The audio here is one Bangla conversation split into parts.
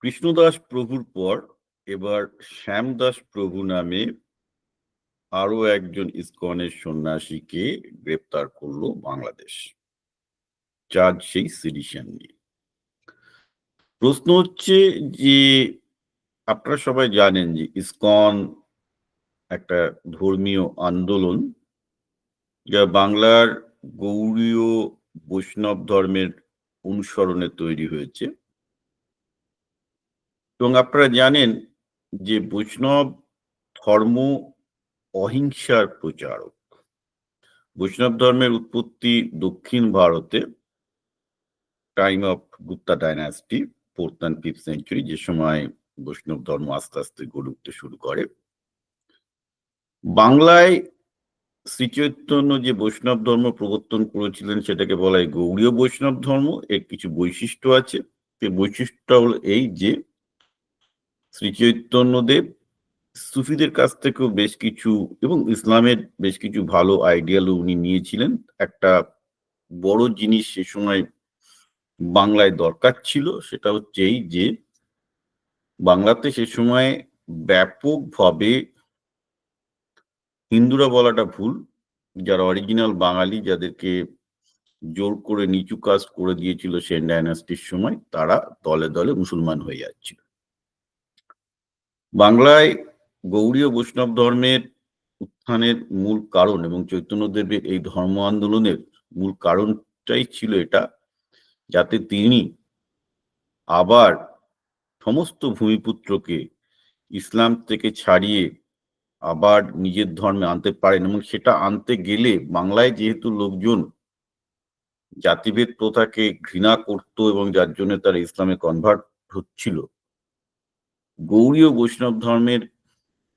কৃষ্ণদাস প্রভুর পর এবার শ্যামদাস প্রভু নামে আরও একজন ইসকনের সন্ন্যাসীকে গ্রেপ্তার করল বাংলাদেশ। চার্জ সেই সিডিশন নিয়ে। প্রশ্ন হচ্ছে যে, আপনারা সবাই জানেন যে ইসকন একটা ধর্মীয় আন্দোলন, যা বাংলার গৌড়ীয় বৈষ্ণব ধর্মের অনুসরণে তৈরি হয়েছে। এবং আপনারা জানেন যে বৈষ্ণব ধর্ম অহিংসার প্রচারক। বৈষ্ণব ধর্মের উৎপত্তি দক্ষিণ ভারতে time of Gupta dynasty fourth and fifth century যে সময় বৈষ্ণব ধর্ম আস্তে আস্তে গড়ে উঠতে শুরু করে। বাংলায় শ্রীচৈতন্য যে বৈষ্ণব ধর্ম প্রবর্তন করেছিলেন, সেটাকে বলা হয় গৌড়ীয় বৈষ্ণব ধর্ম, এর কিছু বৈশিষ্ট্য আছে। সেই বৈশিষ্ট্যটা হলো এই যে শ্রীচৈতন্যদেব সুফিদের কাছ থেকেও বেশ কিছু এবং ইসলামের বেশ কিছু ভালো আইডিয়াল উনি নিয়েছিলেন। একটা বড় জিনিস সে সময় বাংলায় দরকার ছিল, সেটা হচ্ছে এই যে বাংলাতে সে সময় ব্যাপকভাবে হিন্দুরা বলাটা ভুল। যারা অরিজিনাল বাঙালি যাদেরকে জোর করে নিচু কাজ করে দিয়েছিল সেন ডাইনাস্টির সময়, তারা দলে দলে মুসলমান হয়ে যাচ্ছিল। বাংলায় গৌড়ীয় বৈষ্ণব ধর্মের উত্থানের মূল কারণ এবং চৈতন্যদেবের এই ধর্ম আন্দোলনের মূল কারণটাই ছিল এটা, যাতে তিনি আবার সমস্ত ভূমিপুত্রকে ইসলাম থেকে ছাড়িয়ে আবার নিজের ধর্মে আনতে পারেন এবং সেটা আনতে গেলে বাংলায় যেহেতু লোকজন জাতিভেদ প্রথাকে ঘৃণা করত এবং যার জন্য তারা ইসলামে কনভার্ট হচ্ছিল গৌরীয় বৈষ্ণব ধর্মের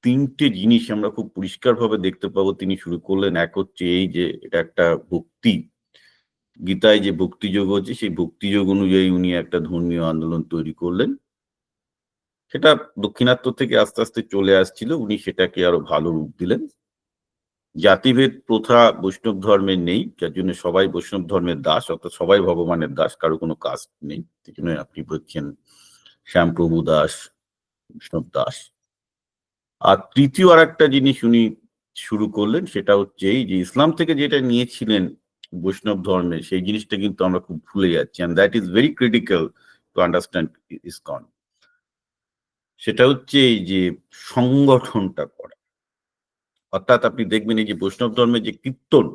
তিনটে জিনিস আমরা খুব পরিষ্কারভাবে দেখতে পাবো। তিনি শুরু করলেন, এক হচ্ছে এই যে এটা একটা ভক্তি। গীতায় যে ভক্তিযোগ হচ্ছে, সেই ভক্তিযোগ অনুযায়ী উনি একটা ধর্মীয় আন্দোলন তৈরি করলেন। সেটা দক্ষিণাত্য থেকে আস্তে আস্তে চলে আসছিল, উনি সেটাকে আরও ভালো রূপ দিলেন। জাতিভেদ প্রথা বৈষ্ণব ধর্মের নেই, যার জন্য সবাই বৈষ্ণব ধর্মের দাস, অর্থাৎ সবাই ভগবানের দাস, কারও কোনো কাস্ট নেই। সেই জন্য আপনি বলছেন, শ্যামপ্রভু দাস বৈষ্ণব দাস। আর তৃতীয় আর একটা জিনিস উনি শুরু করলেন, সেটা হচ্ছে এই যে ইসলাম থেকে যেটা নিয়েছিলেন বৈষ্ণব ধর্মে, সেই জিনিসটা কিন্তু আমরা খুব ভুলে যাচ্ছি and that is very critical to understand ISKCON সেটা হচ্ছে এই যে সংগঠনটা করা। অর্থাৎ আপনি দেখবেন এই যে বৈষ্ণব ধর্মের যে কীর্তন,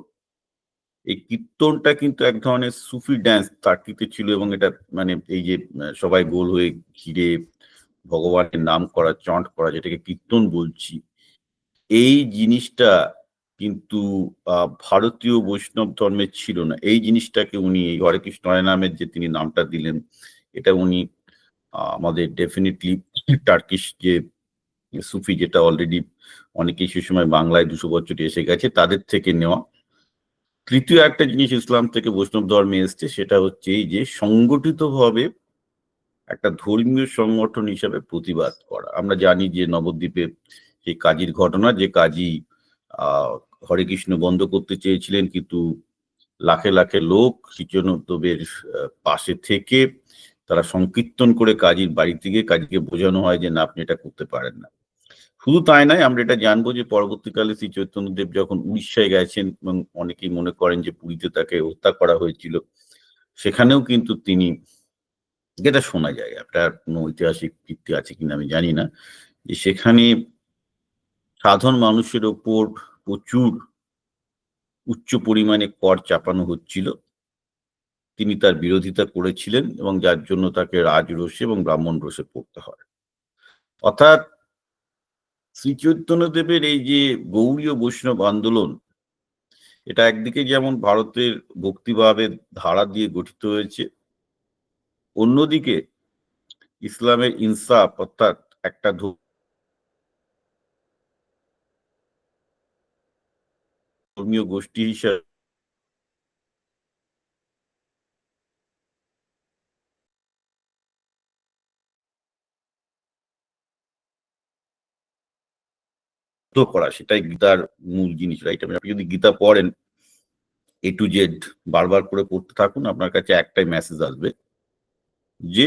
এই কীর্তনটা কিন্তু এক ধরনের সুফি ড্যান্স তার্কিতে ছিল এবং এটা মানে এই যে সবাই গোল হয়ে ঘিরে ভগবানের নাম করা চন্ট করা, যেটাকে কীর্তন বলছি, এই জিনিসটা কিন্তু ভারতীয় বৈষ্ণব ধর্মের ছিল না। এই জিনিসটাকে উনি, এই হরে কৃষ্ণ নামের যে তিনি নামটা দিলেন, এটা উনি আমাদের ডেফিনেটলি টার্কিশ যে সুফি যেটা অলরেডি অনেকেই সে সময় বাংলায় দুশো বছর এসে গেছে, তাদের থেকে নেওয়া। তৃতীয় একটা জিনিস ইসলাম থেকে বৈষ্ণব ধর্মে এসছে, সেটা হচ্ছে এই যে সংগঠিতভাবে একটা ধর্মীয় সংগঠন হিসাবে প্রতিবাদ করা। আমরা জানি যে নবদ্বীপে যে কাজীর ঘটনা, যে কাজী আহ হরে কৃষ্ণ বন্ধ করতে চেয়েছিলেন কিন্তু লাখে লাখে লোক শ্রীচন্দ্রদেবের পাশে থেকে তারা সংকীর্তন করে কাজীর বাড়ি থেকে কাজীকে বোঝানো হয় যে না, আপনি এটা করতে পারেন না। শুধু তাই নয়, আমরা এটা জানব যে পরবর্তীকালে শ্রী চৈতন্যদেব যখন উড়িষ্যায় গেছেন এবং অনেকেই মনে করেন যে পুরীতে তাকে হত্যা করা হয়েছিল, সেখানেও কিন্তু তিনি যেটা শোনা যায়, আপনার কোনো ঐতিহাসিক ভিত্তি আছে কিনা আমি জানি না, যে সেখানে সাধারণ মানুষের ওপর প্রচুর উচ্চ পরিমাণে কর চাপানো হচ্ছিল। তিনি তার বিরোধিতা করেছিলেন এবং যার জন্য তাকে রাজরোষে এবং ব্রাহ্মণ রোষে পড়তে হয়। অর্থাৎ শ্রী চৈতন্যদেবের এই যে গৌরীয় বৈষ্ণব আন্দোলন, এটা একদিকে যেমন ভারতের ভক্তিভাবের ধারা দিয়ে গঠিত হয়েছে অন্যদিকে ইসলামের ইনসাফ অর্থাৎ একটা ধর্মীয় গোষ্ঠী হিসাবে করা, সেটাই গীতার মূল জিনিস রাইট আপনি যদি গীতা পড়েন এ টু জেড বারবার করে পড়তে থাকুন, আপনার কাছে একটাই মেসেজ আসবে যে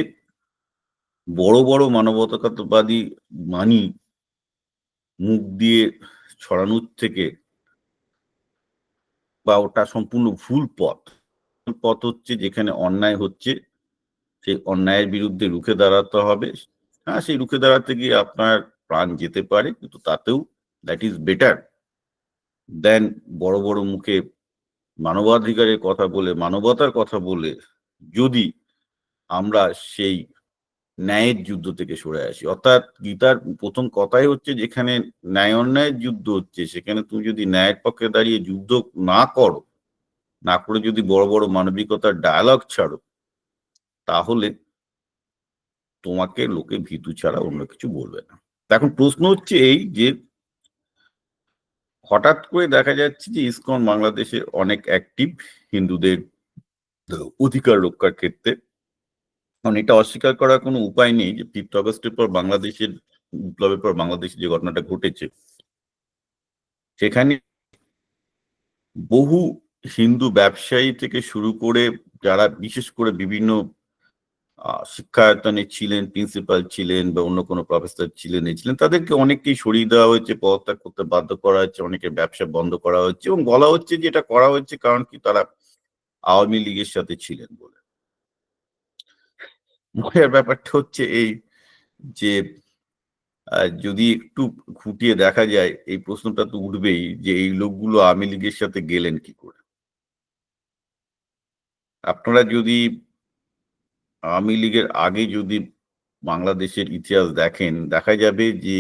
বড় বড় মানবতাবাদী মানি মুখ দিয়ে ছড়ানোর থেকে বা ওটা সম্পূর্ণ ভুল পথ। পথ হচ্ছে যেখানে অন্যায় হচ্ছে, সেই অন্যায়ের বিরুদ্ধে রুখে দাঁড়াতে হবে। হ্যাঁ সেই রুখে দাঁড়াতে গিয়ে আপনার প্রাণ যেতে পারে, কিন্তু তাতেও দ্যাট ইজ বেটার দেন বড় বড় মুখে মানবাধিকারের কথা বলে, মানবতার কথা বলে যদি আমরা সেই ন্যায়ের যুদ্ধ থেকে সরে আসি। অর্থাৎ গীতার প্রথম কথাই হচ্ছে যেখানে ন্যায় অন্যায়ের যুদ্ধ হচ্ছে, সেখানে তুমি যদি ন্যায়ের পক্ষে দাঁড়িয়ে যুদ্ধ না করো, না করে যদি বড় বড় মানবিকতার ডায়ালগ ছাড়ো, তাহলে তোমাকে লোকে ভীতু ছাড়া অন্য কিছু বলবে না। এখন প্রশ্ন হচ্ছে এই যে, হঠাৎ করে দেখা যাচ্ছে যে ইসকন বাংলাদেশে অনেক অ্যাক্টিভ হিন্দুদের অধিকার রক্ষার ক্ষেত্রে কারণ এটা অস্বীকার করার কোনো উপায় নেই যে ফিফথ অগস্টের পর বাংলাদেশের বিপ্লবের পর বাংলাদেশে যে ঘটনাটা ঘটেছে। সেখানে বহু হিন্দু ব্যবসায়ী থেকে শুরু করে যারা বিশেষ করে বিভিন্ন শিক্ষায়তনে ছিলেন প্রিন্সিপাল ছিলেন বা অন্য কোনো প্রফেসর ছিলেন ছিলেন, তাদেরকে অনেককেই সরিয়ে দেওয়া হয়েছে, পদত্যাগ করতে বাধ্য করা হচ্ছে অনেকের ব্যবসা বন্ধ করা হচ্ছে এবং বলা হচ্ছে যে এটা করা হচ্ছে কারণ কি তারা আওয়ামী লীগের সাথে ছিলেন বলে। মজার ব্যাপারটা হচ্ছে এই যে যদি একটু খুঁটিয়ে দেখা যায়, এই প্রশ্নটা তো উঠবেই যে এই লোকগুলো আওয়ামী লীগের সাথে গেলেন কি করে? আপনারা যদি আওয়ামী লীগের আগে যদি বাংলাদেশের ইতিহাস দেখেন, দেখা যাবে যে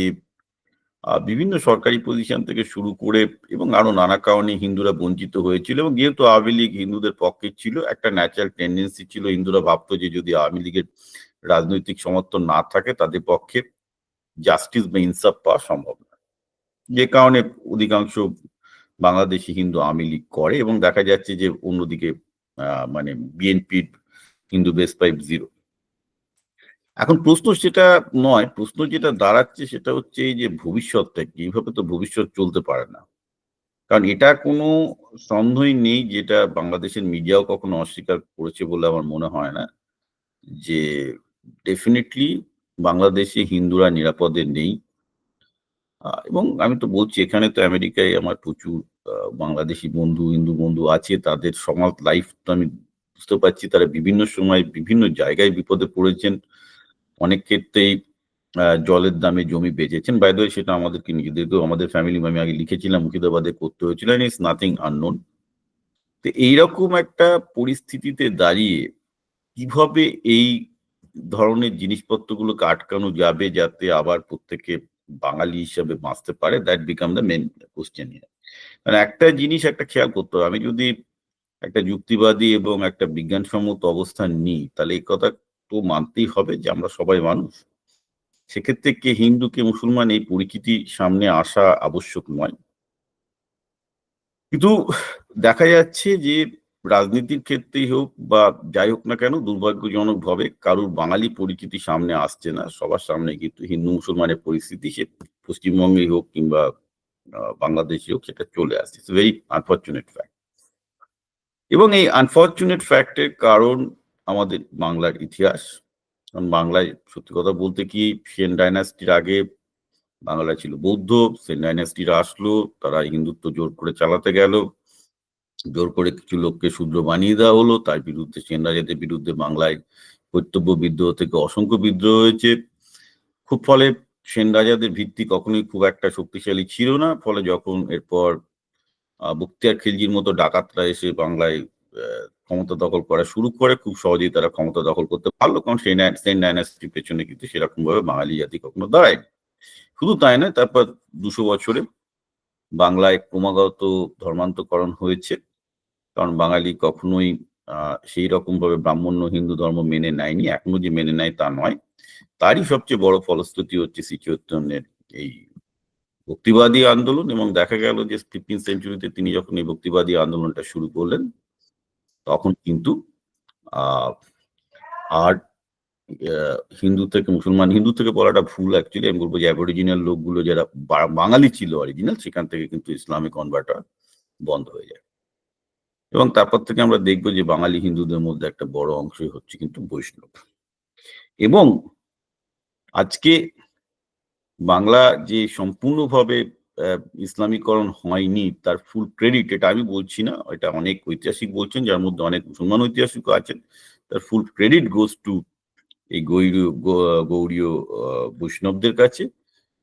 বিভিন্ন সরকারি পজিশন থেকে শুরু করে এবং আরও নানা কারণে হিন্দুরা বঞ্চিত হয়েছিল এবং যেহেতু আওয়ামী লীগ হিন্দুদের পক্ষে ছিল, একটা ন্যাচারাল টেন্ডেন্সি ছিল, হিন্দুরা ভাবতো যে যদি আওয়ামী লীগের রাজনৈতিক সমর্থন না থাকে, তাদের পক্ষে জাস্টিস বা ইনসাফ পাওয়া সম্ভব না। যে কারণে অধিকাংশ বাংলাদেশি হিন্দু আওয়ামী লীগ করে এবং দেখা যাচ্ছে যে অন্যদিকে মানে বিএনপির হিন্দু বেস পাইপ জিরো এখন প্রশ্ন সেটা নয়, প্রশ্ন যেটা দাঁড়াচ্ছে সেটা হচ্ছে এই যে ভবিষ্যৎটা কি? এইভাবে তো ভবিষ্যৎ চলতে পারে না। কারণ এটা কোনো সন্দেহই নেই যেটা বাংলাদেশের মিডিয়াও কখনো অস্বীকার করেছে বলে আমার মনে হয় না, যে ডেফিনেটলি বাংলাদেশে হিন্দুরা নিরাপদে নেই। এবং আমি তো বলছি, এখানে তো আমেরিকায় আমার প্রচুর বাংলাদেশি বন্ধু, হিন্দু বন্ধু আছে, তাদের সমাজ লাইফ তো আমি বুঝতে পারছি, তারা বিভিন্ন সময় বিভিন্ন জায়গায় বিপদে পড়েছেন। অনেক ক্ষেত্রেই জলের দামে জমি বেচেছেন। বাইদ সেটা আমাদেরকে নিজেদেরকেও আমাদের ফ্যামিলি আমি আগে লিখেছিলাম, মুর্শিদাবাদে করতে হয়েছিল ইটস নাথিং আননোন তো এইরকম একটা পরিস্থিতিতে দাঁড়িয়ে কীভাবে এই ধরনের জিনিসপত্রগুলোকে আটকানো যাবে যাতে আবার প্রত্যেকে বাঙালি হিসাবে বাঁচতে পারে? That became the main question মানে একটা জিনিস, একটা খেয়াল করতে হবে। আমি যদি একটা যুক্তিবাদী এবং একটা বিজ্ঞানসম্মত অবস্থান নিই, তাহলে এই কথা তো মানতেই হবে যে আমরা সবাই মানুষ। সেক্ষেত্রে কে হিন্দু, কে মুসলমান এই পরিচিতি সামনে আসা আবশ্যক নয়। কিন্তু দেখা যাচ্ছে যে রাজনীতির ক্ষেত্রেই হোক বা যাই হোক না কেন দুর্ভাগ্যজনক ভাবে কারুর বাঙালি পরিচিতি সামনে আসছে না। সবার সামনে কিন্তু হিন্দু, মুসলমানের পরিস্থিতি সে পশ্চিমবঙ্গেই হোক কিংবা বাংলাদেশে হোক সেটা চলে আসছে। ভেরি আনফর্চুনেট ফ্যাক্ট এবং এই আনফর্চুনেট ফ্যাক্টের কারণ আমাদের বাংলার ইতিহাস। কারণ বাংলায় সত্যি কথা বলতে কি সেন ডাইনাস্টির আগে বাংলায় ছিল বৌদ্ধ সেন ডাইনাস্টিরা আসলো, তারা হিন্দুত্ব জোর করে চালাতে গেল। জোর করে কিছু লোককে শূদ্র বানিয়ে দেওয়া হলো। তার বিরুদ্ধে সেন রাজাদের বিরুদ্ধে বাংলায় কর্তব্য বিদ্রোহ থেকে অসংখ্য বিদ্রোহ হয়েছে। খুব ফলে সেন রাজাদের ভিত্তি কখনোই খুব একটা শক্তিশালী ছিল না। ফলে যখন এরপর বক্তিয়ার খিলজির মতো ডাকাতরা এসে বাংলায় ক্ষমতা দখল করা শুরু করে খুব সহজেই তারা ক্ষমতা দখল করতে পারল, কারণ সেই সেন ডাইনাস্টির পেছনে কিন্তু সেরকম ভাবে বাঙালি জাতি কখনো দাঁড়ায় শুধু তাই নয়, তারপর দুশো বছরে বাংলায় ক্রমাগত ধর্মান্তকরণ হয়েছে, কারণ বাঙালি কখনোই সেই রকম ভাবে ব্রাহ্মণ্য হিন্দু ধর্ম মেনে নেয়নি, এখনও যে মেনে নেয় তা নয়। তারই সবচেয়ে বড় ফলশ্রুতি হচ্ছে শ্রীচৈতন্যের এই ভক্তিবাদী আন্দোলন এবং দেখা গেল যে ফিফটিন সেঞ্চুরিতে তিনি যখন এই ভক্তিবাদী আন্দোলনটা শুরু করলেন তখন কিন্তু আর হিন্দু থেকে মুসলমান, হিন্দু থেকে বলাটা ভুল অ্যাকচুয়ালি আমি বলব যে অ্যাবরিজিনাল লোকগুলো যারা বাঙালি ছিল অরিজিনাল সেখান থেকে কিন্তু ইসলামিক কনভার্টার বন্ধ হয়ে যায়। এবং তারপর থেকে আমরা দেখব যে বাঙালি হিন্দুদের মধ্যে একটা বড় অংশই হচ্ছে কিন্তু বৈষ্ণব। এবং আজকে বাংলা যে সম্পূর্ণভাবে ইসলামীকরণ হয়নি, তার ফুল ক্রেডিট এটা আমি বলছি না, এটা অনেক ঐতিহাসিক বলছেন, যার মধ্যে অনেক মুসলমান ঐতিহাসিকও আছেন, তার ফুল ক্রেডিট গোস টু এই গৌরীয় গৌরীয় বৈষ্ণবদের কাছে,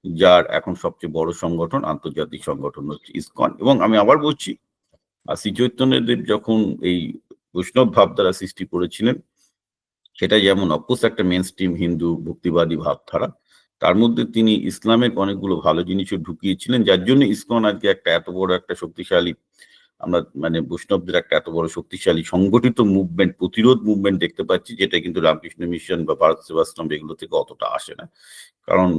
যার এখন সবচেয়ে বড় সংগঠন, আন্তর্জাতিক সংগঠন হচ্ছে ইসকন, এবং আমি আবার বলছি আর শ্রী চৈতন্যদেব যখন এই বৈষ্ণব ভাবধারা সৃষ্টি করেছিলেন সেটা যেমন অফকোর্স একটা মেন স্ট্রিম হিন্দু ভক্তিবাদী ভাবধারা তার মধ্যে তিনি ইসলামের অনেকগুলো ভালো জিনিসও ঢুকিয়েছিলেন যার জন্য ইসকন আজকে একটা এত বড় একটা শক্তিশালী আমরা মানে বৈষ্ণবদের একটা এত বড় শক্তিশালী সংগঠিত মুভমেন্ট প্রতিরোধ মুভমেন্ট দেখতে পাচ্ছি যেটা কিন্তু রামকৃষ্ণ মিশন বা ভারত সেবাশ্রম এগুলো থেকে অতটা আসে না। কারণ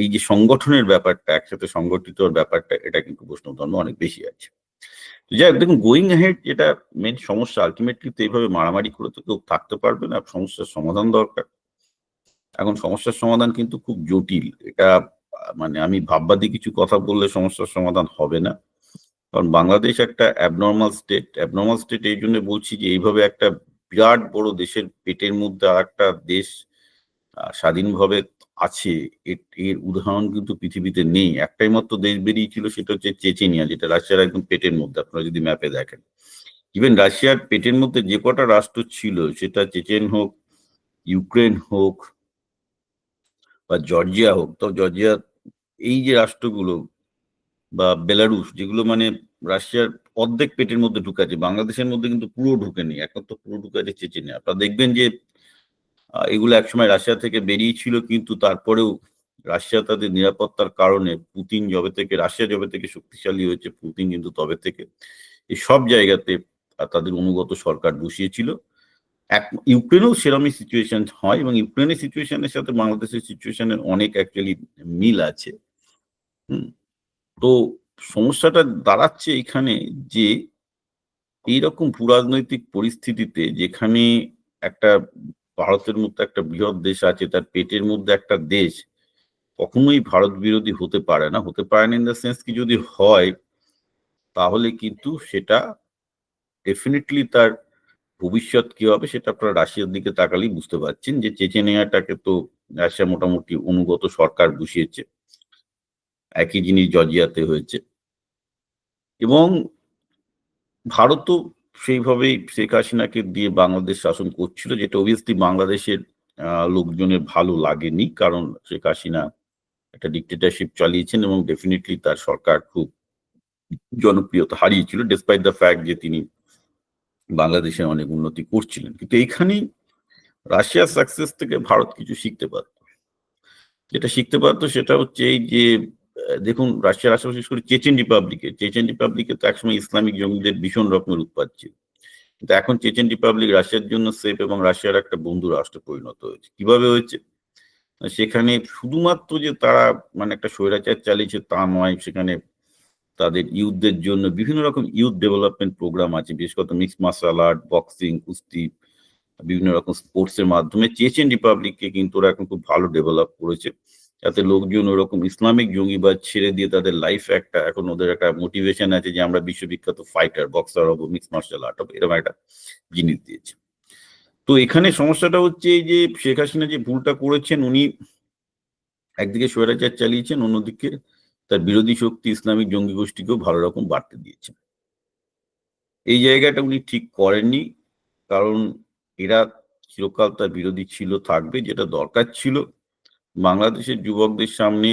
এই যে সংগঠনের ব্যাপারটা একসাথে সংগঠিত ব্যাপারটা এটা কিন্তু বৈষ্ণব ধর্ম অনেক বেশি আছে। যাই হোক, দেখুন গোয়িং হেড যেটা মেন সমস্যা আলটিমেটলি তো এইভাবে মারামারি করে তো কেউ থাকতে পারবে না সমস্যার সমাধান দরকার। এখন সমস্যার সমাধান কিন্তু খুব জটিল। এটা মানে আমি ভাববাদী কিছু কথা বললে সমস্যার সমাধান হবে না। কারণ বাংলাদেশ একটা অ্যাবনর্মাল স্টেট অ্যাবনর্মাল স্টেট এই জন্য বলছি যে এইভাবে একটা বিরাট বড় দেশের পেটের মধ্যে আর একটা দেশ স্বাধীনভাবে আছে, এর- উদাহরণ কিন্তু পৃথিবীতে নেই। একটাই মাত্র দেশ বেরিয়েছিল, সেটা হচ্ছে চেচেনিয়া, যেটা রাশিয়ার একদম পেটের মধ্যে, আপনারা যদি ম্যাপে দেখেন। ইভেন রাশিয়ার পেটের মধ্যে যে কটা রাষ্ট্র ছিল, সেটা চেচেন হোক, ইউক্রেন হোক বা জর্জিয়া হোক, তো জর্জিয়া, এই যে রাষ্ট্রগুলো বা বেলারুশ, যেগুলো মানে রাশিয়ার অর্ধেক পেটের মধ্যে ঢুকাছে বাংলাদেশের মধ্যে কিন্তু পুরো ঢুকেনি এখন তো পুরো ঢুকাছে চেচেনিয়া। আপনারা দেখবেন যে এগুলো একসময় রাশিয়া থেকে বেরিয়েছিল, কিন্তু তারপরেও রাশিয়া তাদের নিরাপত্তার কারণে পুতিন যবে থেকে, রাশিয়া যবে থেকে শক্তিশালী হয়েছে, পুতিন কিন্তু তবে থেকে এই সব জায়গাতে তাদের অনুগত সরকার বসিয়েছিল। এক, ইউক্রেনেও সেরমই সিচুয়েশন হয় এবং ইউক্রেনের সিচুয়েশনের সাথে বাংলাদেশের সিচুয়েশনের অনেক অ্যাকচুয়ালি মিল আছে। তো সমস্যাটা দাঁড়াচ্ছে এখানে যে এইরকম ভূরাজনৈতিক পরিস্থিতিতে যেখানে একটা ভারতের মতো একটা বৃহৎ দেশ আছে, তার পেটের মধ্যে একটা দেশ, কখনোই ভারত বিরোধী হতে পারে না। হতে পারে না ইন দ্য সেন্স কি যদি হয়, তাহলে কিন্তু সেটা ডেফিনেটলি তার ভবিষ্যৎ কি হবে সেটা আপনারা রাশিয়ার দিকে তাকালেই বুঝতে পারছেন যে চেচেনিয়াটাকে তো রাশিয়া মোটামুটি অনুগত সরকার বসিয়েছে। একই জিনিস জর্জিয়াতে হয়েছে। এবং ভারতও সেইভাবেই শেখ হাসিনাকে দিয়ে বাংলাদেশ শাসন করছিল, যেটা অবভিয়াসলি বাংলাদেশের লোকজনের ভালো লাগেনি, কারণ শেখ হাসিনা একটা ডিক্টেটারশিপ চালিয়েছেন এবং ডেফিনেটলি তার সরকার খুব জনপ্রিয়তা হারিয়েছিল ডিসপাইট দ্য ফ্যাক্ট যে তিনি বাংলাদেশে অনেক উন্নতি করছিলেন। কিন্তু এইখানেই রাশিয়ার সাকসেস থেকে ভারত কিছু শিখতে পারত। যেটা শিখতে পারতো সেটা হচ্ছে এই যে দেখুন রাশিয়ার আশেপাশে বিশেষ করে চেচেন রিপাবলিকে চেচেন রিপাবলিকে তো একসময় ইসলামিক জঙ্গিদের ভীষণ রকমের উৎপাদ ছিল। কিন্তু এখন চেচেন রিপাবলিক রাশিয়ার জন্য সেফ এবং রাশিয়ার একটা বন্ধু রাষ্ট্রে পরিণত হয়েছে। কীভাবে হয়েছে? সেখানে শুধুমাত্র যে তারা মানে একটা স্বৈরাচার চালিয়েছে তা নয়, সেখানে তাদের ইউথদের জন্য বিভিন্ন রকম ইউথ ডেভেলপমেন্ট প্রোগ্রাম আছে, বিশেষ করে মিক্স মার্শাল আর্ট বক্সিং কুস্তি, বিভিন্ন রকম স্পোর্টস এর মাধ্যমে চেচেন রিপাবলিককে কিন্তু ওরা এখন খুব ভালো ডেভেলপ করেছে। যাতে লোকজন ওরকম ইসলামিক জঙ্গিবাদ ছেড়ে দিয়ে তাদের লাইফ একটা, এখন ওদের একটা মোটিভেশন আছে যে আমরা বিশ্ববিখ্যাত ফাইটার বক্সার হব মিক্স মার্শাল আর্ট হব, এরকম একটা জিনিস দিয়েছে। তো এখানে সমস্যাটা হচ্ছে এই যে শেখ হাসিনা যে ভুলটা করেছেন, উনি একদিকে স্বৈরাচার চালিয়েছেন, অন্যদিকে তার বিরোধী শক্তি ইসলামিক জঙ্গি গোষ্ঠীকেও ভালো রকম বাড়তে দিয়েছেন এই জায়গাটা উনি ঠিক করেননি, কারণ এরা চিরকাল তার বিরোধী ছিল, থাকবে যেটা দরকার ছিল। বাংলাদেশের যুবকদের সামনে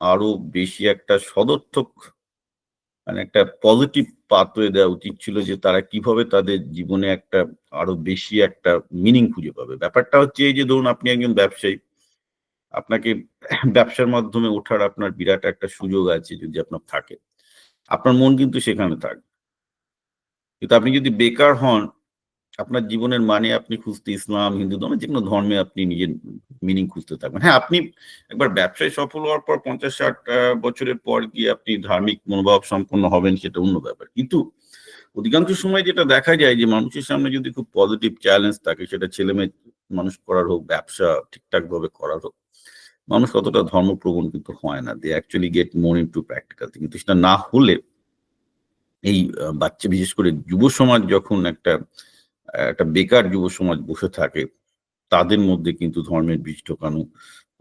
আরও বেশি একটা সদর্থক মানে একটা পজিটিভ পাথওয়ে দেওয়া উচিত ছিল যে তারা কীভাবে তাদের জীবনে একটা আরও বেশি একটা মিনিং খুঁজে পাবে। ব্যাপারটা হচ্ছে এই যে ধরুন আপনি একজন ব্যবসায়ী আপনাকে ব্যবসার মাধ্যমে ওঠার আপনার বিরাট একটা সুযোগ আছে যদি আপনার থাকে। আপনার মন কিন্তু সেখানে থাকবে কিন্তু আপনি যদি বেকার হন, আপনার জীবনের মানে আপনি খুঁজতে ইসলাম, হিন্দু ধর্ম, যে কোনো ধর্মে আপনি নিজের মিনিং খুঁজতে থাকবেন। হ্যাঁ আপনি একবার ব্যবসায় সফল হওয়ার পর পঞ্চাশ ষাট বছরের পর গিয়ে আপনি ধার্মিক মনোভাব সম্পন্ন হবেন, সেটা অন্য ব্যাপার। কিন্তু অধিকাংশ সময় যেটা দেখা যায় যে মানুষের সামনে যদি খুব পজিটিভ চ্যালেঞ্জ থাকে, সেটা ছেলে মেয়ে মানুষ করার হোক, ব্যবসা ঠিকঠাক ভাবে করার হোক মানুষ কতটা ধর্মপ্রবণ কিন্তু হয় না। They actually get more into practical কিন্তু সেটা না হলে এই বাচ্চা, বিশেষ করে যুব সমাজ যখন একটা একটা বেকার যুব সমাজ বসে থাকে, তাদের মধ্যে কিন্তু ধর্মের বীজ ঢোকানো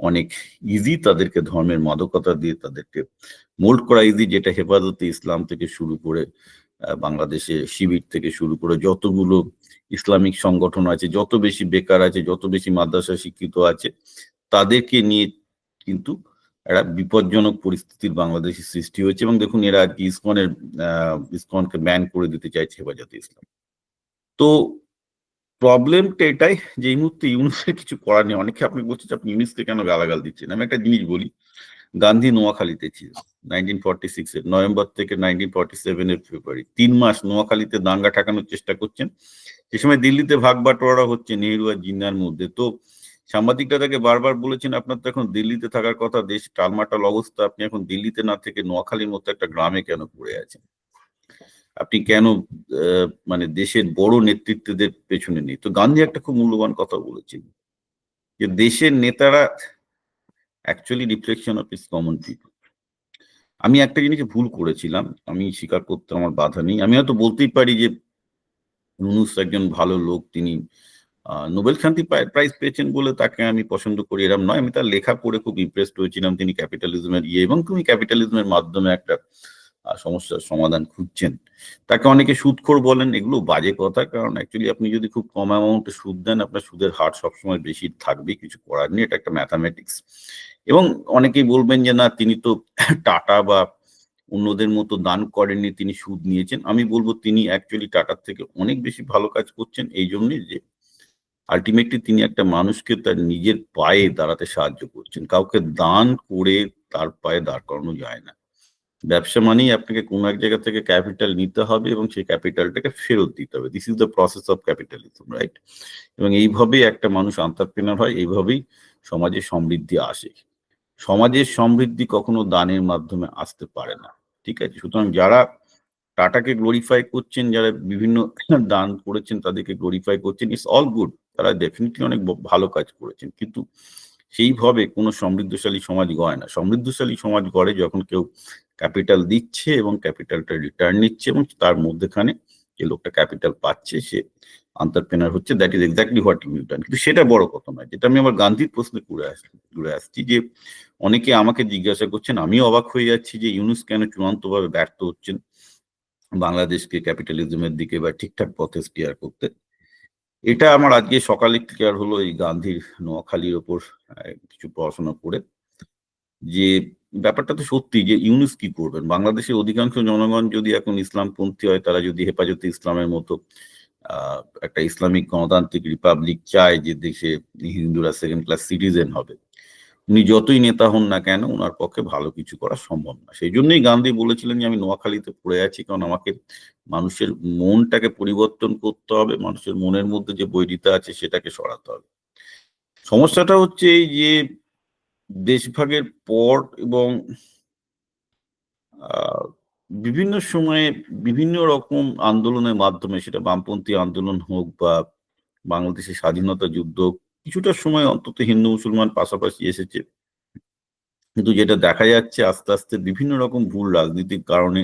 অনেক ইজি তাদেরকে ধর্মের মাদকতা দিয়ে তাদেরকে মোল্ড করা ইজি যেটা হেফাজতে ইসলাম থেকে শুরু করে বাংলাদেশে শিবির থেকে শুরু করে যতগুলো ইসলামিক সংগঠন আছে, যত বেশি বেকার আছে, যত বেশি মাদ্রাসা শিক্ষিত আছে, তাদেরকে নিয়ে কিন্তু একটা বিপজ্জনক পরিস্থিতির বাংলাদেশে সৃষ্টি হয়েছে এবং দেখুন, এরা আর কি ইসকনের ইসকনকে ব্যান করে দিতে চাইছে হেফাজতে ইসলাম। তো প্রবলেমটা এটাই যে এই মুহূর্তে ইউনুসের কিছু করার নেই। অনেকে আপনি বলছেন যে আপনি ইউনুসকে কেন গালাগাল দিচ্ছেন? আমি একটা জিনিস বলি, গান্ধী নোয়াখালীতে ছিল নাইনটিন ফর্টি সিক্স এর নভেম্বর থেকে নাইনটিন ফর্টি সেভেন এর ফেব্রুয়ারি। তিন মাস নোয়াখালীতে দাঙ্গা ঠেকানোর চেষ্টা করছেন। সে সময় দিল্লিতে ভাগ বাটোয়ারা হচ্ছে, নেহরু আর জিন্নার মধ্যে। তো সাংবাদিকরা তাকে বারবার বলেছেন, আপনার তো এখন দিল্লিতে থাকার কথা, দেশ টালমাটাল অবস্থা, আপনি এখন দিল্লিতে না থেকে নোয়াখালীর মতো একটা গ্রামে কেন পড়ে আছেন? আপনি কেন মানে দেশের বড় নেতৃত্বদের পেছনে নেই? তো গান্ধী একটা খুব মূল্যবান কথা বলেছেন যে, দেশের নেতারা actually reflection of is common people আমি একটা জিনিসে ভুল করেছিলাম, আমি স্বীকার করতে আমার বাধা নেই। আমি হয়তো বলতেই পারি যে, নুনুস একজন ভালো লোক, তিনি নোবেল শান্তি প্রাইজ পেয়েছেন বলে তাকে আমি পছন্দ করি এরম নয়। আমি তার লেখা পড়ে খুব ইমপ্রেসড হয়েছিলাম। তিনি ক্যাপিটালিজমের ইয়ে এবং তুমি ক্যাপিটালিজমের মাধ্যমে একটা সমস্যার সমাধান খুঁজছেন। তাকে অনেকে সুদখোর বলেন, এগুলো বাজে কথা। কারণ অ্যাকচুয়ালি আপনি যদি খুব কম অ্যামাউন্টে সুদ দেন, আপনার সুদের হার সবসময় বেশি থাকবে, কিছু করার নেই। এটা একটা ম্যাথামেটিক্স এবং অনেকেই বলবেন যে, না, তিনি তো টাটা বা অন্যদের মতো দান করেননি, তিনি সুদ নিয়েছেন। আমি বলব, তিনি অ্যাকচুয়ালি টাটার থেকে অনেক বেশি ভালো কাজ করছেন। এই জন্যই যে আলটিমেটলি তিনি একটা মানুষকে তার নিজের পায়ে দাঁড়াতে সাহায্য করছেন। কাউকে দান করে তার পায়ে দাঁড় করানো যায় না। ব্যবসা মানেই আপনাকে কোনো এক জায়গা থেকে ক্যাপিটাল নিতে হবে এবং সেই ক্যাপিটালটাকে ফেরত দিতে হবে। This is the process of capitalism right এবং এইভাবেই একটা মানুষ আন্টারপ্রেনার হয়, এইভাবেই সমাজে সমৃদ্ধি আসে। সমাজের সমৃদ্ধি কখনো দানের মাধ্যমে আসতে পারে না, ঠিক আছে? সুতরাং যারা টাটাকে গ্লোরিফাই করছেন, যারা বিভিন্ন দান করেছেন, তাদেরকে গ্লোরিফাই করছেন ইটস অল গুড তারা ডেফিনেটলি অনেক ভালো কাজ করেছেন। কিন্তু সেইভাবে কোনো সমৃদ্ধশালী সমাজ গড়ে না। সমৃদ্ধশালী সমাজ গড়ে যখন কেউ ক্যাপিটাল দিচ্ছে এবং ক্যাপিটালটা রিটার্ন নিচ্ছে এবং তার মধ্যেখানে যে লোকটা ক্যাপিটাল পাচ্ছে, সে আন্টারপ্রেনার হচ্ছে that is exactly what you done কিন্তু সেটা বড় কথা নয়। যেটা আমি আমার গান্ধীর প্রশ্নে ঘুরে আসছি ঘুরে আসছি যে অনেকে আমাকে জিজ্ঞাসা করছেন, আমিও অবাক হয়ে যাচ্ছি যে ইউনুস কেন চূড়ান্তভাবে ব্যর্থ হচ্ছেন? বাংলাদেশকে ক্যাপিটালিজমের দিকে বা ঠিকঠাক পথে স্টিয়ার করতে। এটা আমার আজকে সকালে ক্লিয়ার হলো, এই গান্ধীর নোয়াখালীর ওপর কিছু পড়াশোনা করে। যে ব্যাপারটা তো সত্যি যে ইউনুস কি করবেন? বাংলাদেশের অধিকাংশ জনগণ যদি এখন ইসলামপন্থী হয়, তারা যদি হেফাজতে ইসলামের মতো একটা ইসলামিক গণতান্ত্রিক রিপাবলিক চায় যে দেশে হিন্দুরা সেকেন্ড ক্লাস সিটিজেন হবে উনি যতই নেতা হন না কেন ওনার পক্ষে ভালো কিছু করা সম্ভব না। সেই জন্যই গান্ধী বলেছিলেন যে, আমি নোয়াখালীতে পড়ে আছি, কারণ আমাকে মানুষের মনটাকে পরিবর্তন করতে হবে, মানুষের মনের মধ্যে যে বৈরিতা আছে সেটাকে সরাতে হবে। সমস্যাটা হচ্ছে এই যে, দেশভাগের পর এবং বিভিন্ন সময়ে বিভিন্ন রকম আন্দোলনের মাধ্যমে, সেটা বামপন্থী আন্দোলন হোক বা বাংলাদেশের স্বাধীনতা যুদ্ধ কিছুটা সময় অন্তত হিন্দু মুসলমান পাশাপাশি এসেছে। কিন্তু যেটা দেখা যাচ্ছে আস্তে আস্তে বিভিন্ন রকম ভুল রাজনীতির কারণে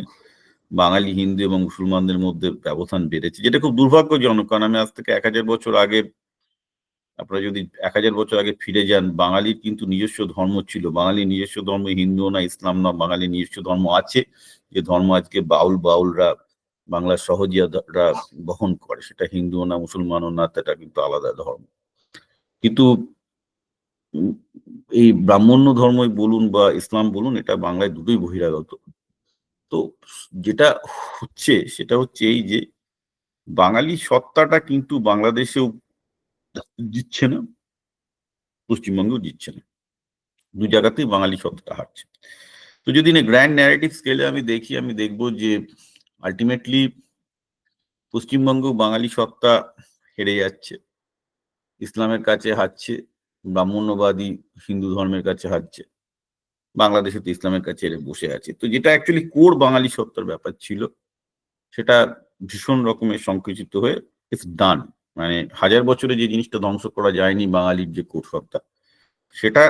বাঙালি হিন্দু এবং মুসলমানদের মধ্যে ব্যবধান বেড়েছে, যেটা খুব দুর্ভাগ্যজনক। কারণ আমি আজ থেকে এক হাজার বছর আগে, আপনারা যদি এক হাজার বছর আগে ফিরে যান, বাঙালির কিন্তু নিজস্ব ধর্ম ছিল। বাঙালি নিজস্ব ধর্ম হিন্দু না, ইসলাম না, বাঙালি নিজস্ব ধর্ম আছে। যে ধর্ম আজকে বাউল বাউলরা, বাংলার সহজিয়ারা বহন করে, সেটা হিন্দু না, মুসলমানও না, সেটা কিন্তু আলাদা ধর্ম। কিন্তু এই ব্রাহ্মণ্য ধর্মই বলুন বা ইসলাম বলুন, এটা বাংলায় দুটোই বহিরাগত। তো যেটা হচ্ছে, সেটা হচ্ছে এই যে বাঙালি সত্তাটা কিন্তু বাংলাদেশেও দিচ্ছে না, পশ্চিমবঙ্গেও দিচ্ছে না। দু জায়গাতেই বাঙালি সত্তাটা হারছে। তো যদি না গ্র্যান্ড ন্যারেটিভ স্কেলে আমি দেখি, আমি দেখব যে আলটিমেটলি পশ্চিমবঙ্গ বাঙালি সত্তা হেরে যাচ্ছে। ইসলামের কাছে হারছে ব্রাহ্মণ্যবাদী হিন্দু ধর্মের কাছে হারছে বাংলাদেশে তো ইসলামের কাছে বসে আছে। তো যেটা অ্যাকচুয়ালি কোর বাঙালি সত্তার ব্যাপার ছিল, সেটা ভীষণ রকমের সংকুচিত হয়ে ইটস ডান মানে হাজার বছরে যে জিনিসটা ধ্বংস করা যায়নি বাঙালির যে কোর সত্তা, সেটা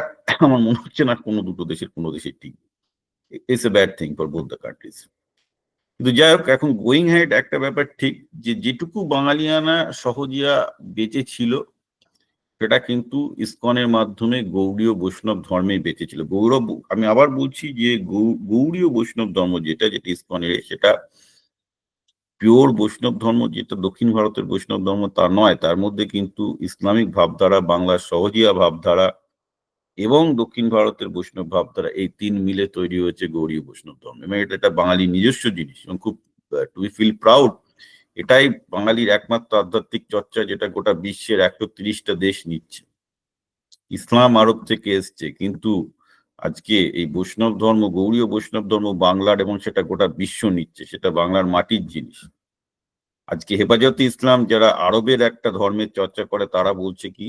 আমার মনে হচ্ছে না কোনো দুটো দেশের কোনো দেশের ঠিক it's a bad thing for both the countries কিন্তু যাই হোক, এখন গোয়িং হেড একটা ব্যাপার ঠিক, যে যেটুকু বাঙালিয়ানা সহজিয়া বেঁচে ছিল সেটা কিন্তু ইসকনের মাধ্যমে গৌড়ীয় বৈষ্ণব ধর্মে বেঁচেছিল। গৌরব, আমি আবার বলছি যে গৌড়ীয় বৈষ্ণব ধর্ম যেটা যেটা ইসকনের, সেটা পিওর বৈষ্ণব ধর্ম, যেটা দক্ষিণ ভারতের বৈষ্ণব ধর্ম, তা নয়। তার মধ্যে কিন্তু ইসলামিক ভাবধারা, বাংলার সহজিয়া ভাবধারা এবং দক্ষিণ ভারতের বৈষ্ণব ভাবধারা, এই তিন মিলে তৈরি হয়েছে গৌরীয় বৈষ্ণব ধর্ম। এবং এটা একটা বাঙালি নিজস্ব জিনিস এবং খুব টু ফিল প্রাউড এটাই বাঙালির একমাত্র আধ্যাত্মিক চর্চা, যেটা গোটা বিশ্বের একশো তিরিশটা দেশ নিচ্ছে। ইসলাম আরব থেকে এসছে, কিন্তু আজকে এই বৈষ্ণব ধর্ম, গৌরীয় বৈষ্ণব ধর্ম বাংলার এবং সেটা গোটা বিশ্ব নিচ্ছে, সেটা বাংলার মাটির জিনিস। আজকে হেফাজতে ইসলাম যারা আরবের একটা ধর্মের চর্চা করে, তারা বলছে কি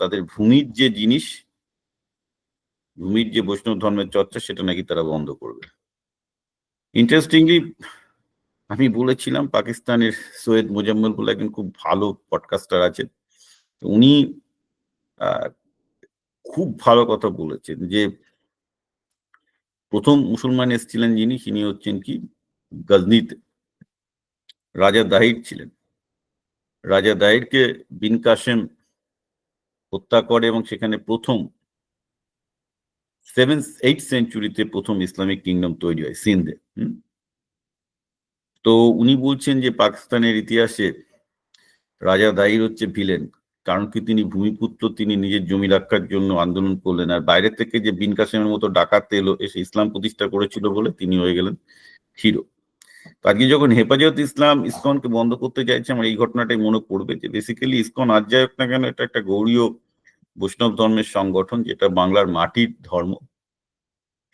তাদের ভূমির যে জিনিস, ভূমির যে বৈষ্ণব ধর্মের চর্চা, সেটা নাকি তারা বন্ধ করবে। ইন্টারেস্টিংলি আমি বলেছিলাম পাকিস্তানের সৈয়দ মুজাম্মল বলে একজন খুব ভালো পডকাস্টার আছেন। উনি খুব ভালো কথা বলেছেন যে, প্রথম মুসলমান এসেছিলেন যিনি, তিনি হচ্ছেন কি? গজনিতে। রাজা দাহির ছিলেন। রাজা দাহিরকে বিন কাসেম হত্যা করে এবং সেখানে প্রথম সেভেন এইট সেঞ্চুরিতে প্রথম ইসলামিক কিংডম তৈরি হয়, সিন্ধে। তো উনি বলছেন যে পাকিস্তানের ইতিহাসে রাজা দাহির হচ্ছে ভিলেন, কারণ কি তিনি ভূমিপুত্র, তিনি নিজের জমি রক্ষার জন্য আন্দোলন করলেন। আর বাইরে থেকে যে বিন কাসেমের মতো ডাকাত এলো, এসে ইসলাম প্রতিষ্ঠা করেছিল বলে তিনি হয়ে গেলেন হিরো। আজকে যখন হেফাজত ইসলাম ইসকনকে বন্ধ করতে চাইছে, আমার এই ঘটনাটাই মনে পড়বে যে বেসিক্যালি ইসকন আজ যাই হোক না কেন, এটা একটা গৌরীয় বৈষ্ণব ধর্মের সংগঠন, যেটা বাংলার মাটির ধর্ম।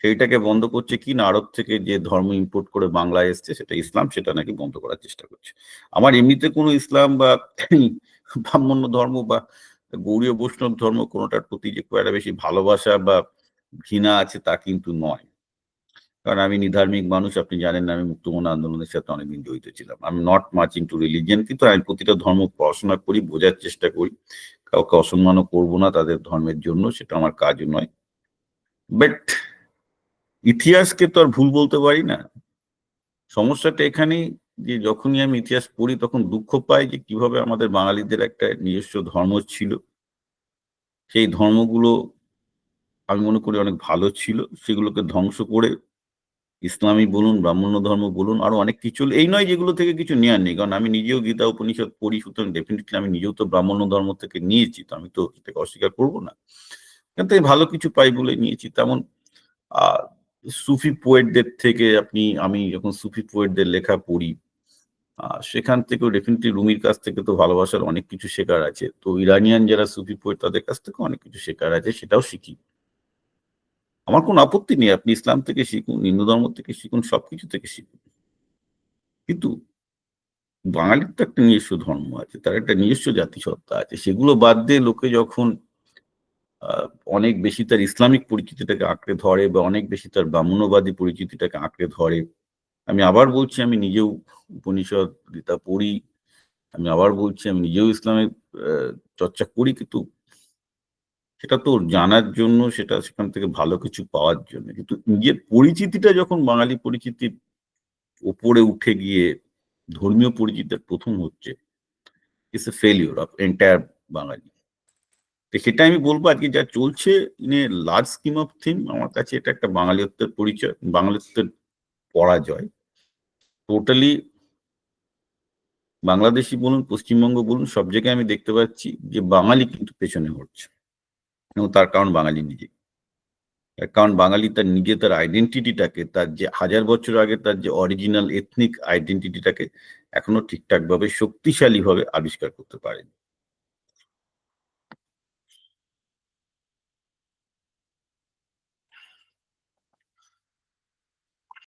সেইটাকে বন্ধ করছে কি না? আরব থেকে যে ধর্ম ইম্পোর্ট করে বাংলায় এসছে, সেটা ইসলাম, সেটা নাকি বন্ধ করার চেষ্টা করছে। আমার এমনিতে কোনো ইসলাম বা ব্রাহ্মণ্য ধর্ম বা গৌরীয় বৈষ্ণব ধর্ম কোনোটার প্রতি যে খুব বেশি ভালোবাসা বা ঘৃণা আছে তা কিন্তু নয়। কারণ আমি নিধার্মিক মানুষ, আপনি জানেন আমি মুক্তমনা আন্দোলনের সাথে অনেকদিন জড়িত ছিলাম। আমি নট মাচ ইন্টু রিলিজিয়ান কিন্তু আমি প্রতিটা ধর্ম পড়াশোনা করি, বোঝার চেষ্টা করি। কাউকে অসম্মানও করব না তাদের ধর্মের জন্য, সেটা আমার কাজও নয়। বাট ইতিহাসকে তো আর ভুল বলতে পারি না। সমস্যাটা এখানেই যে যখনই আমি ইতিহাস পড়ি, তখন দুঃখ পাই যে কীভাবে আমাদের বাঙালিদের একটা নিজস্ব ধর্ম ছিল। সেই ধর্মগুলো আমি মনে করি অনেক ভালো ছিল। সেগুলোকে ধ্বংস করে ইসলামী বলুন, ব্রাহ্মণ্য ধর্ম বলুন, আরও অনেক কিছু এই নয় যেগুলো থেকে কিছু নেওয়ার নেই। কারণ আমি নিজেও গীতা উপনিষদ পড়ি, সুতরাং ডেফিনেটলি আমি নিজেও তো ব্রাহ্মণ্য ধর্ম থেকে নিয়েছি, তো আমি তো সেটাকে অস্বীকার করব না। কিন্তু ভালো কিছু পাই বলে নিয়েছি। তেমন, আহ সুফি পোয়েটদের থেকে আপনি, আমি যখন সুফি পোয়েটদের লেখা পড়ি সেখান থেকেও ডেফিনেটলি রুমির কাছ থেকে তো ভালোবাসার অনেক কিছু শেখার আছে। তো ইরানিয়ান যারা সুফি পোয়েট তাদের কাছ থেকে অনেক কিছু শেখার আছে, সেটাও শিখি। আমার কোনো আপত্তি নেই, আপনি ইসলাম থেকে শিখুন, হিন্দু ধর্ম থেকে শিখুন, সবকিছু থেকে শিখুন। কিন্তু বাঙালির তো একটা নিজস্ব ধর্ম আছে, তার একটা নিজস্ব জাতিসত্তা আছে, সেগুলো বাদ দিয়ে লোকে যখন অনেক বেশি তার ইসলামিক পরিচিতিটাকে আঁকড়ে ধরে বা অনেক বেশি তার ব্রাহ্মণবাদী পরিচিতিটাকে আঁকড়ে ধরে। আমি আবার বলছি, আমি নিজেও উপনিষদ, গীতা পড়ি। আমি আবার বলছি, আমি নিজেও ইসলামের চর্চা করি, কিন্তু সেটা তো জানার জন্য, সেটা সেখান থেকে ভালো কিছু পাওয়ার জন্য। কিন্তু নিজের পরিচিতিটা যখন বাঙালি পরিচিতির ওপরে উঠে গিয়ে ধর্মীয় পরিচিতির প্রথম হচ্ছে it's a failure of entire Bengali. তো সেটা আমি বলব আজকে যা চলছে in a large scheme of theme আমার কাছে এটা একটা বাঙালিত্বের পরিচয় বাঙালিত্বের পরাজয়। টোটালি বাংলাদেশি বলুন, পশ্চিমবঙ্গ বলুন, সব জায়গায় আমি দেখতে পাচ্ছি যে বাঙালি কিন্তু পেছনে হচ্ছে। এবং তার কারণ বাঙালি নিজে কারণ বাঙালি তার নিজে তার আইডেন্টিটিটাকে তার যে হাজার বছর আগে তার যে অরিজিনাল এথনিক আইডেন্টিটিটাকে এখনও ঠিকঠাকভাবে, শক্তিশালীভাবে আবিষ্কার করতে পারেনি।